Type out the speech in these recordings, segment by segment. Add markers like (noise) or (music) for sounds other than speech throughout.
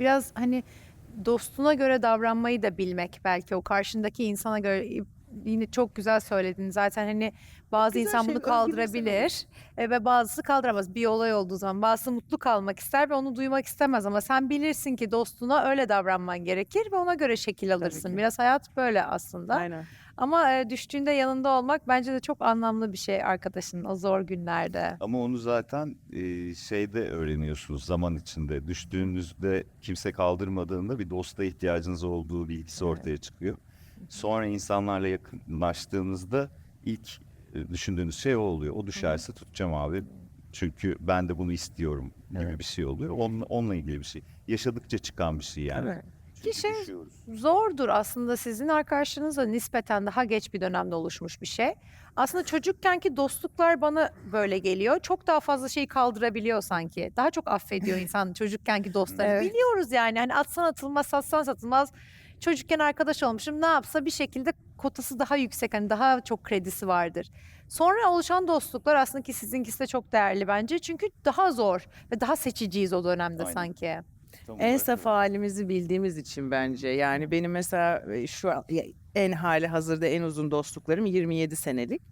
biraz hani dostuna göre davranmayı da bilmek belki o karşındaki insana göre yine çok güzel söyledin. Zaten hani bazı Güzel insan şey, bunu kaldırabilir e, ve bazısı kaldıramaz. Bir olay olduğu zaman bazısı mutlu kalmak ister ve onu duymak istemez ama sen bilirsin ki dostuna öyle davranman gerekir ve ona göre şekil alırsın. biraz hayat böyle aslında. Aynen. Ama e, düştüğünde yanında olmak bence de çok anlamlı bir şey arkadaşının o zor günlerde. Ama onu zaten e, şeyde öğreniyorsunuz zaman içinde. Düştüğünüzde kimse kaldırmadığında bir dosta ihtiyacınız olduğu bilgisi ortaya çıkıyor. Sonra insanlarla yakınlaştığınızda ilk düşündüğünüz şey o oluyor. O düşerse tutacağım abi. Çünkü ben de bunu istiyorum gibi Evet. bir şey oluyor. Onunla, onunla ilgili bir şey. Yaşadıkça çıkan bir şey yani. Evet. Çünkü Ki şey- düşüyoruz. Zordur aslında sizin arkadaşlığınız da nispeten daha geç bir dönemde oluşmuş bir şey. Aslında çocukkenki dostluklar bana böyle geliyor. Çok daha fazla şeyi kaldırabiliyor sanki. Daha çok affediyor (laughs) insan çocukkenki dostları. Evet. Biliyoruz yani hani atsan atılmaz satsan satılmaz. Çocukken arkadaş olmuşum ne yapsa bir şekilde kotası daha yüksek hani daha çok kredisi vardır. Sonra oluşan dostluklar aslında ki sizinkisi de çok değerli bence. Çünkü daha zor ve daha seçiciyiz o dönemde Aynen. sanki. Tam En olarak saf öyle. halimizi bildiğimiz için bence. Yani benim mesela e, şu an ya, en hali hazırda en uzun dostluklarım 27 senelik.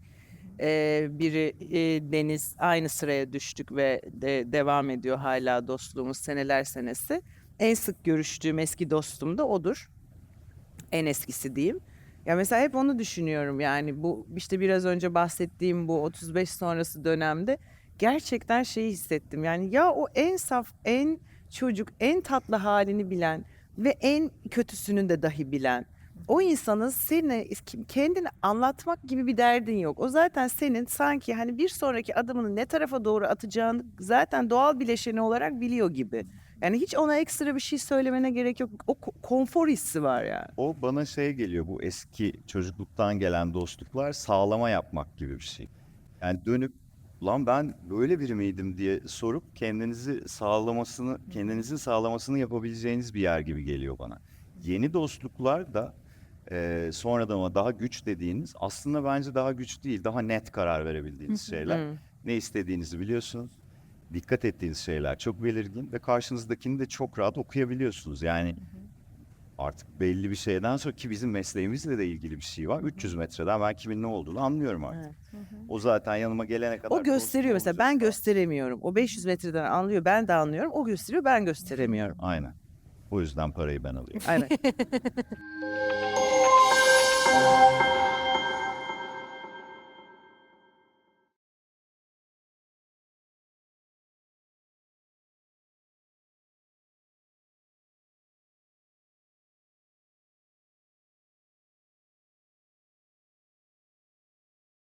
Ee, biri e, Deniz aynı sıraya düştük ve de, devam ediyor hala dostluğumuz seneler senesi. En sık görüştüğüm eski dostum da odur. En eskisi diyeyim. Ya mesela hep onu düşünüyorum yani bu işte biraz önce bahsettiğim bu 35 sonrası dönemde gerçekten şeyi hissettim. Yani ya o en saf, en çocuk, en tatlı halini bilen ve en kötüsünü de dahi bilen o insanın seni kendini anlatmak gibi bir derdin yok. O zaten senin sanki hani bir sonraki adımını ne tarafa doğru atacağını zaten doğal bileşeni olarak biliyor gibi. Yani hiç ona ekstra bir şey söylemene gerek yok. O ko- konfor hissi var yani. O bana şey geliyor bu eski çocukluktan gelen dostluklar sağlama yapmak gibi bir şey. Yani dönüp lan ben böyle biri miydim diye sorup kendinizi sağlamasını, kendinizin sağlamasını yapabileceğiniz bir yer gibi geliyor bana. Yeni dostluklar da e, sonradan ama daha güç dediğiniz aslında bence daha güç değil, daha net karar verebildiğiniz şeyler. Ne istediğinizi biliyorsunuz. Dikkat ettiğiniz şeyler çok belirgin ve karşınızdakini de çok rahat okuyabiliyorsunuz. Yani artık belli bir şeyden sonra ki bizim mesleğimizle de ilgili bir şey var. 300 metreden ben kimin ne olduğunu anlıyorum artık. Evet. O zaten yanıma gelene kadar O gösteriyor mesela ben gösteremiyorum. O 500 metreden anlıyor ben de anlıyorum. O gösteriyor ben gösteremiyorum. Aynen. O yüzden parayı ben alıyorum. Aynen. (laughs)